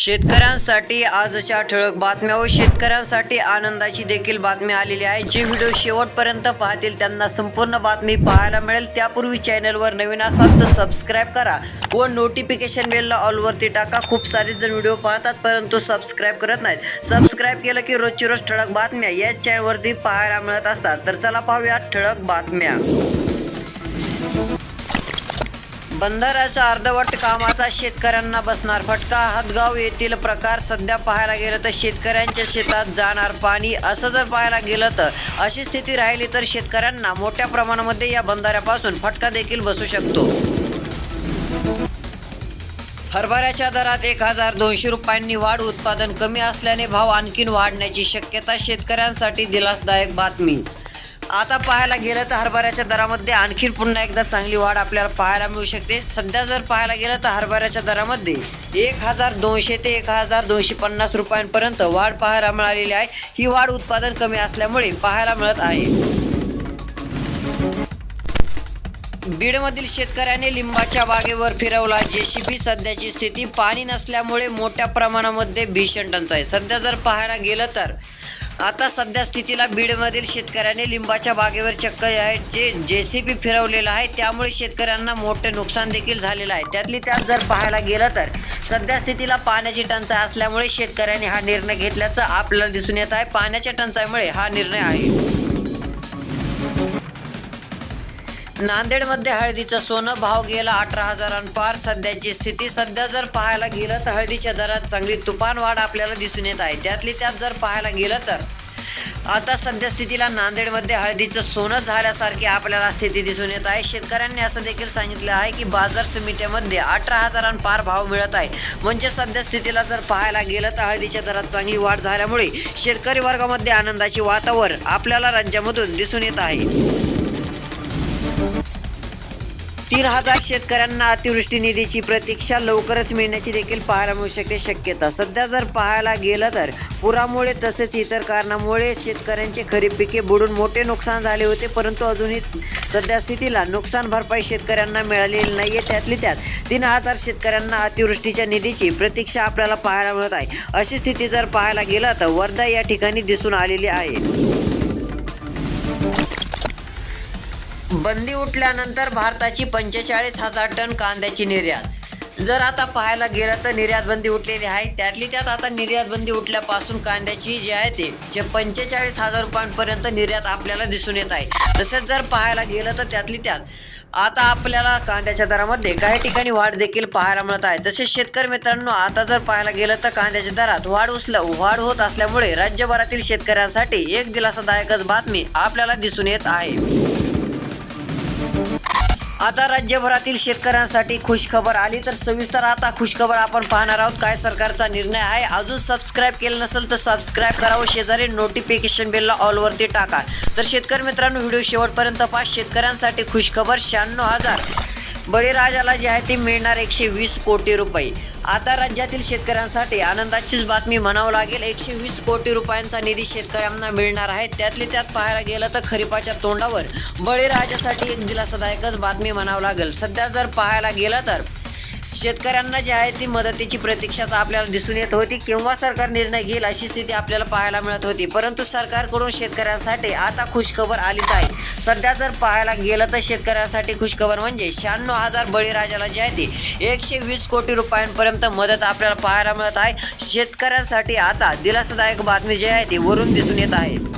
शेतकऱ्यांसाठी आजच्या ठळक बातम्या व शेतकऱ्यांसाठी आनंदाची देखील बातमी आलेली आहे. जे व्हिडिओ शेवटपर्यंत पाहतील त्यांना संपूर्ण बातमी पाहायला मिळेल. त्यापूर्वी चॅनलवर नवीन असाल तर सबस्क्राईब करा व नोटिफिकेशन बेलला ऑलवरती टाका. खूप सारे जण व्हिडिओ पाहतात परंतु सबस्क्राईब करत नाहीत. सबस्क्राईब केलं की रोजची रोज ठळक बातम्या याच चॅनलवरती पाहायला मिळत असतात. तर चला पाहूया ठळक बातम्या. बंधाऱ्याचा अर्धवट कामाचा शेतकऱ्यांना बसणार फटका. हातगाव येथील प्रकार सध्या पाहायला गेलं तर शेतकऱ्यांच्या शेतात जाणार पाणी. असं जर पाहायला गेलं तर अशी स्थिती राहिली तर शेतकऱ्यांना मोठ्या प्रमाणामध्ये या बंधाऱ्यापासून फटका देखील बसू शकतो. हरभऱ्याच्या दरात एक हजार दोनशे रुपयांनी वाढ उत्पादन कमी असल्याने भाव आणखीन वाढण्याची शक्यता शेतकऱ्यांसाठी दिलासदायक बातमी. आता पाहायला गेलं तर हरभऱ्याच्या दरामध्ये आणखीन पुन्हा एकदा चांगली वाढ आपल्याला पाहायला मिळू शकते. सध्या जर पाहायला गेलं तर हरभऱ्याच्या दरामध्ये एक हजार दोनशे ते एक हजार दोनशे पन्नास रुपयांपर्यंत वाढ पाहायला मिळालेली आहे. ही वाढ उत्पादन कमी असल्यामुळे पाहायला मिळत आहे. बीडमधील शेतकऱ्याने लिंबाच्या बागेवर फिरवला जेसीबी. सध्याची स्थिती पाणी नसल्यामुळे मोठ्या प्रमाणामध्ये भीषण टंचाई. सध्या जर पाहायला गेलं तर आता सध्या स्थितीला बीडमधील शेतकऱ्याने लिंबाच्या बागेवर चक्क आहे. जे जेसीबी फिरवलेलं आहे त्यामुळे शेतकऱ्यांना मोठे नुकसान देखील झालेलं आहे. त्यातली त्यात जर पाहायला गेलं तर सध्या स्थितीला पाण्याची टंचाई असल्यामुळे शेतकऱ्यांनी हा निर्णय घेतल्याचं आपल्याला दिसून येत आहे. पाण्याच्या टंचाईमुळे हा निर्णय आहे. नांदेडमध्ये हळदीचं सोनं भाव गेला अठरा हजारांपार सध्याची स्थिती. सध्या जर पाहायला गेलं तर हळदीच्या दरात चांगली तुफान वाढ आपल्याला दिसून येत आहे. त्यातली त्यात जर पाहायला गेलं तर आता सध्या स्थितीला नांदेडमध्ये हळदीचं सोनं झाल्यासारखी आपल्याला स्थिती दिसून येत आहे. शेतकऱ्यांनी असं देखील सांगितलं आहे की बाजार समित्यामध्ये अठरा हजारांपार भाव मिळत आहे. म्हणजे सध्या स्थितीला जर पाहायला गेलं तर हळदीच्या दरात चांगली वाढ झाल्यामुळे शेतकरी वर्गामध्ये आनंदाचे वातावरण आपल्याला राज्यामधून दिसून येत आहे. तीन हजार शेतकऱ्यांना अतिवृष्टी निधीची प्रतीक्षा लवकरच मिळण्याची देखील पाहायला मिळू शकते शक्यता. सध्या जर पाहायला गेलं तर पुरामुळे तसेच इतर कारणामुळे शेतकऱ्यांचे खरीप पिके बुडून मोठे नुकसान झाले होते परंतु अजूनही सध्या स्थितीला नुकसान भरपाई शेतकऱ्यांना मिळालेली नाही आहे त्यातली त्यात तीन हजार शेतकऱ्यांना अतिवृष्टीच्या निधीची प्रतीक्षा आपल्याला पाहायला मिळत आहे. अशी स्थिती जर पाहायला गेलं तर वर्धा या ठिकाणी दिसून आलेली आहे. बंदी उठल्यानंतर भारताची पंचेचाळीस हजार टन कांद्याची निर्यात. जर आता पाहायला गेलं तर निर्यात बंदी उठलेली आहे. त्यातली त्यात आता निर्यात बंदी उठल्यापासून कांद्याची जी आहे ते जे पंचेचाळीस हजार रुपयांपर्यंत निर्यात आपल्याला दिसून येत आहे. तसेच जर पाहायला गेलं तर त्यातली त्यात आता आपल्याला कांद्याच्या दरामध्ये काही ठिकाणी वाढ देखील पाहायला मिळत आहे. तसेच शेतकरी मित्रांनो आता जर पाहायला गेलं तर कांद्याच्या दरात वाढ उचल वाढ होत असल्यामुळे राज्यभरातील शेतकऱ्यांसाठी एक दिलासादायकच बातमी आपल्याला दिसून येत आहे. आता राज्यभरातील शेतकऱ्यांसाठी खुशखबर आली तर सविस्तर आता खुशखबर आपण पाहणार आहोत. काय सरकारचा निर्णय आहे? अजून सबस्क्राईब केलं नसेल तर सबस्क्राईब करावं शेजारी नोटिफिकेशन बेलला ऑलवरती टाका. तर शेतकरी मित्रांनो व्हिडिओ शेवटपर्यंत पाच शेतकऱ्यांसाठी खुशखबर शहाण्णव हजार. बळीराजाला जे आहे ती मिळणार एकशे वीस कोटी रुपये. आता राज्यातील शेतकऱ्यांसाठी आनंदाचीच बातमी म्हणावं लागेल. एकशे वीस कोटी रुपयांचा निधी शेतकऱ्यांना मिळणार आहे. त्यातले त्यात पाहायला गेलं तर खरीपाच्या तोंडावर बळीराजासाठी एक दिलासादायकच बातमी म्हणावं लागेल. सध्या जर पाहायला गेलं तर शेतकऱ्यांना जी आहे ती मदतीची प्रतीक्षाच आपल्याला दिसून येत होती. केव्हा सरकार निर्णय घेईल अशी स्थिती आपल्याला पाहायला मिळत होती. परंतु सरकारकडून शेतकऱ्यांसाठी आता खुशखबर आलीच आहे. सध्या जर पाहायला गेलं तर शेतकऱ्यांसाठी खुशखबर म्हणजे शहाण्णव हजार बळीराजाला जी आहे ती एकशे वीस कोटी रुपयांपर्यंत मदत आपल्याला पाहायला मिळत आहे. शेतकऱ्यांसाठी आता दिलासादायक बातमी जी आहे ती वरून दिसून येत आहे.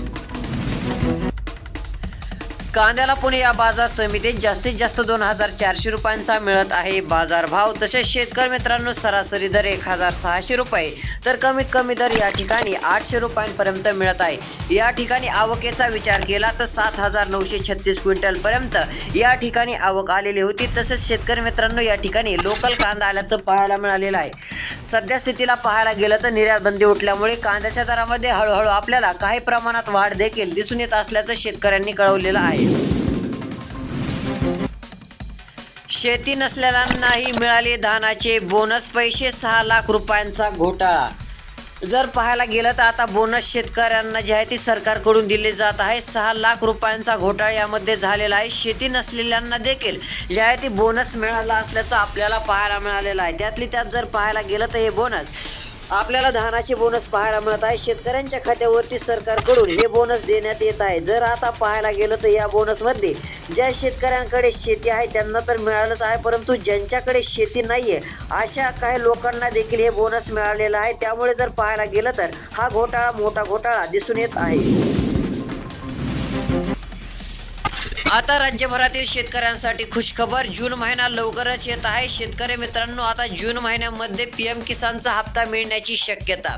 कांद्याला पुणे या बाजार समितीत जास्तीत जास्त दोन हजार चारशे रुपयांचा मिळत आहे बाजारभाव तसेच शेतकरी मित्रांनो सरासरी दर एक हजार सहाशे रुपये. तर कमीत कमी दर या ठिकाणी आठशे रुपयांपर्यंत मिळत आहे. या ठिकाणी आवकेचा विचार केला तर सात हजार नऊशे छत्तीस क्विंटलपर्यंत या ठिकाणी आवक आलेली होती. तसेच शेतकरी मित्रांनो या ठिकाणी लोकल कांदा आल्याचं पाहायला मिळालेलं आहे. सध्या स्थितीला पाहायला गेलं तर निर्यात बंदी उठल्यामुळे कांद्याच्या दरामध्ये हळूहळू आपल्याला काही प्रमाणात वाढ देखील दिसून येत असल्याचं शेतकऱ्यांनी कळवलेलं आहे. शेती नसलेल्यांनाही मिळाले धानाचे बोनस पैसे सहा लाख रुपयांचा घोटाळा. जर पाहायला गेलं तर आता बोनस शेतकऱ्यांना जे आहे ते सरकारकडून दिले जात आहे. सहा लाख रुपयांचा घोटाळा यामध्ये झालेला आहे. शेती नसलेल्यांना देखील जे आहे ते बोनस मिळाला असल्याचं आपल्याला पाहायला मिळालेलं आहे. त्यातली त्यात जर पाहायला गेलं तर हे बोनस आपल्याला धानाचे बोनस पाहायला मिळत आहे. शेतकऱ्यांच्या खात्यावरती सरकारकडून हे बोनस देण्यात येत आहे. जर आता पाहायला गेलं तर या बोनसमध्ये ज्या शेतकऱ्यांकडे शेती आहे त्यांना तर मिळालंच आहे परंतु ज्यांच्याकडे शेती नाही आहे अशा काही लोकांना देखील हे बोनस मिळालेलं आहे. त्यामुळे जर पाहायला गेलं तर हा घोटाळा मोठा घोटाळा दिसून येत आहे. आता राज्यभरातील शेतकऱ्यांसाठी खुशखबर. जून महिना लवकरच येत आहे. शेतकरी मित्रांनो आता जून महिन्यामध्ये पी एम किसानचा हप्ता मिळण्याची शक्यता.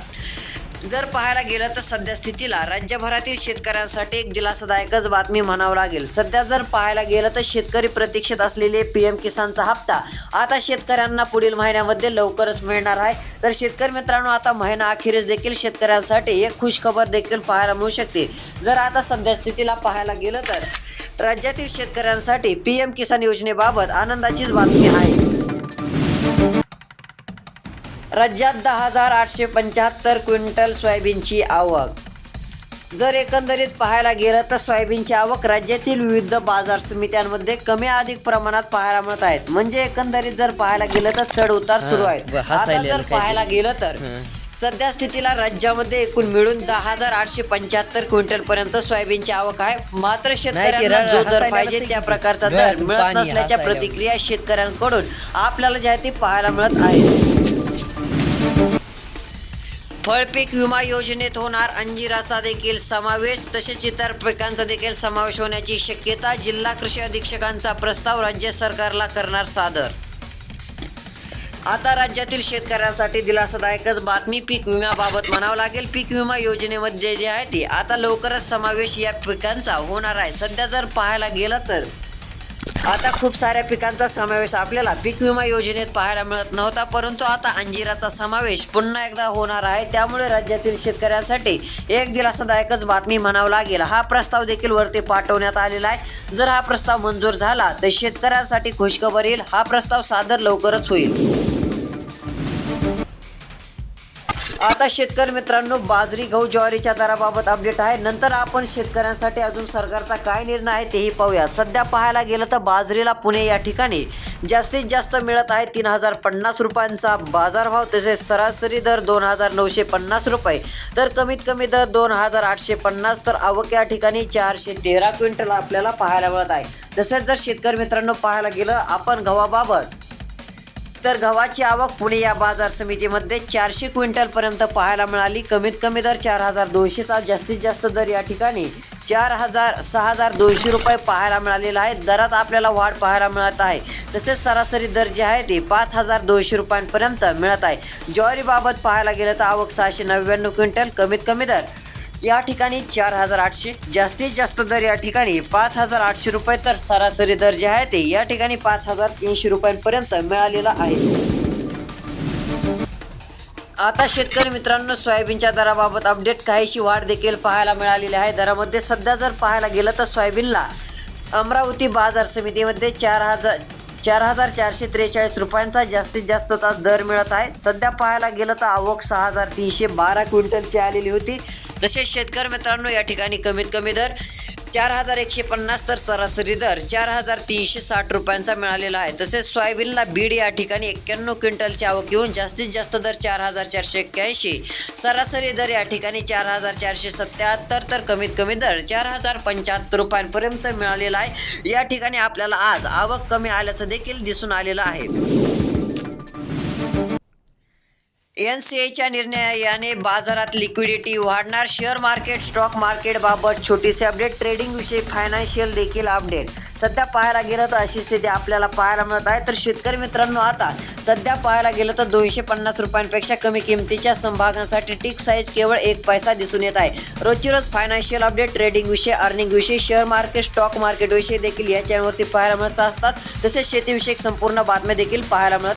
जर पाहायला गेलं तर सध्या स्थितीला राज्यभरातील शेतकऱ्यांसाठी एक दिलासादायकच बातमी म्हणावं लागेल. सध्या जर पाहायला गेलं तर शेतकरी प्रतीक्षेत असलेले पी एम किसानचा हप्ता आता शेतकऱ्यांना पुढील महिन्यामध्ये लवकरच मिळणार आहे. तर शेतकरी मित्रांनो आता महिना अखेरीस देखील शेतकऱ्यांसाठी एक खुशखबर देखील पाहायला मिळू शकते. जर आता सध्या स्थितीला पाहायला गेलं तर राज्यातील शेतकऱ्यांसाठी पी एम किसान योजनेबाबत आनंदाचीच बातमी आहे. राज्यात दहा हजार आठशे पंच्याहत्तर क्विंटल सोयाबीनची आवक जर एकंदरीत पाहायला गेलं तर सोयाबीनची आवक राज्यातील विविध बाजार समित्यांमध्ये कमी अधिक प्रमाणात पाहायला मिळत आहेत म्हणजे एकंदरीत जर पाहायला गेलं तर चढ उतार सुरू आहेत आता जर पाहायला गेलं तर. सध्या स्थितीला राज्यामध्ये एकूण मिळून दहा हजार आठशे पंच्याहत्तर क्विंटल पर्यंत सोयाबीनची आवक आहे मात्र शेतकऱ्यांना जो दर पाहिजे त्या. प्रकारचा दर मिळत नसल्याच्या. प्रतिक्रिया शेतकऱ्यांकडून आपल्याला ती पाहायला मिळत आहे फळपीक विमा योजनेत होणार अंजिराचा देखील समावेश तसेच इतर पिकांचा देखील समावेश होण्याची शक्यता जिल्हा कृषी अधीक्षकांचा प्रस्ताव राज्य सरकारला करणार सादर. आता राज्यातील शेतकऱ्यांसाठी दिलासादायकच बातमी पीक विम्याबाबत म्हणावं लागेल. पीक विमा योजनेमध्ये जे आहे ते आता लवकरच समावेश या पिकांचा होणार आहे. सध्या जर पाहायला गेलं तर आता खूप साऱ्या पिकांचा समावेश आपल्याला पीक विमा योजनेत पाहायला मिळत नव्हता परंतु आता अंजिराचा समावेश पुन्हा एकदा होणार आहे. त्यामुळे राज्यातील शेतकऱ्यांसाठी एक दिलासादायकच बातमी म्हणावं लागेल. हा प्रस्ताव देखील वरती पाठवण्यात आलेला आहे. जर हा प्रस्ताव मंजूर झाला तर शेतकऱ्यांसाठी खुशखबर येईल. हा प्रस्ताव सादर लवकरच होईल. आता शेतकरी मित्रांनो बाजरी गहू ज्वारीच्या दराबाबत अपडेट आहे. नंतर आपण शेतकऱ्यांसाठी अजून सरकारचा काय निर्णय आहे तेही पाहूया सध्या पाहायला गेलं तर बाजरीला पुणे या ठिकाणी जास्तीत जास्त मिळत आहे तीन हजार पन्नास रुपयांचा बाजारभाव. तसेच सरासरी दर दोन हजार नऊशे पन्नास रुपये. तर कमीत कमी दर दोन हजार आठशे पन्नास. तर आवक या ठिकाणी चारशे तेरा क्विंटल आपल्याला पाहायला मिळत आहे. तसेच जर शेतकरी मित्रांनो पाहायला गेलं आपण गव्हाबाबत तर गव्हाची आवक पुणे या बाजार समितीमध्ये चारशे क्विंटलपर्यंत पाहायला मिळाली. कमीत कमी दर चार हजार दोनशेचा जास्तीत जास्त दर या ठिकाणी चार हजार सहा हजार दोनशे रुपये पाहायला मिळालेला आहे. दरात आपल्याला वाढ पाहायला मिळत आहे. तसेच सरासरी दर जे आहे ते पाच हजार दोनशे रुपयांपर्यंत मिळत आहे. ज्वारीबाबत पाहायला गेलं तर आवक सहाशे नव्याण्णव क्विंटल कमीत कमी दर या ठिकाणी चार हजार आठशे जास्तीत जास्त दर या ठिकाणी पाच हजार आठशे रुपये तर सरासरी दर जे आहे ते या ठिकाणी पाच हजार तीनशे रुपयांपर्यंत मिळालेला आहे. आता शेतकरी मित्रांनो सोयाबीनच्या दराबाबत अपडेट काहीशी वाढ देखील पाहायला मिळालेली आहे. दरामध्ये सध्या जर पाहायला गेलं तर सोयाबीनला अमरावती बाजार समितीमध्ये चार हजार चार हजार चारशे त्रेचाळीस रुपयांचा जास्तीत जास्त दर मिळत आहे. सध्या पाहायला गेलं तर आवक सहा हजार तीनशे बारा क्विंटलची आलेली होती. तसेच शेतकरी मित्रांनो या ठिकाणी कमीत कमी दर चार हजार एकशे पन्नास तर सरासरी दर चार हजार तीनशे साठ रुपयांचा मिळालेला आहे. तसेच सोयाबीनला बीड या ठिकाणी एक्क्याण्णव क्विंटलची आवक येऊन जास्तीत जास्त दर चार हजार चारशे एक्क्याऐंशी सरासरी दर या ठिकाणी चार हजार चारशे सत्याहत्तर तर कमीत कमी दर चार हजार पंच्याहत्तर रुपयांपर्यंत मिळालेला आहे. या ठिकाणी आपल्याला आज आवक कमी आल्याचं देखील दिसून आलेलं आहे. एन सी एच्या निर्णयाने बाजारात लिक्विडिटी वाढणार. शेअर मार्केट स्टॉक मार्केट बाबत छोटीसे अपडेट ट्रेडिंग विषयी फायनान्शियल देखील अपडेट सध्या पाहायला गेलं तर अशी स्थिती आपल्याला पाहायला मिळत आहे. तर शेतकरी मित्रांनो आता सध्या पाहायला गेलं तर दोनशे पन्नास रुपयांपेक्षा कमी किमतीच्या समभागांसाठी टिक साईज केवळ एक पैसा दिसून येत आहे. रोजची रोज फायनान्शियल अपडेट ट्रेडिंग विषय अर्निंग विषयी शेअर मार्केट स्टॉक मार्केट विषयी देखील या चॅनलवरती पाहायला मिळत असतात. तसेच शेतीविषयक संपूर्ण बातम्या देखील पाहायला मिळत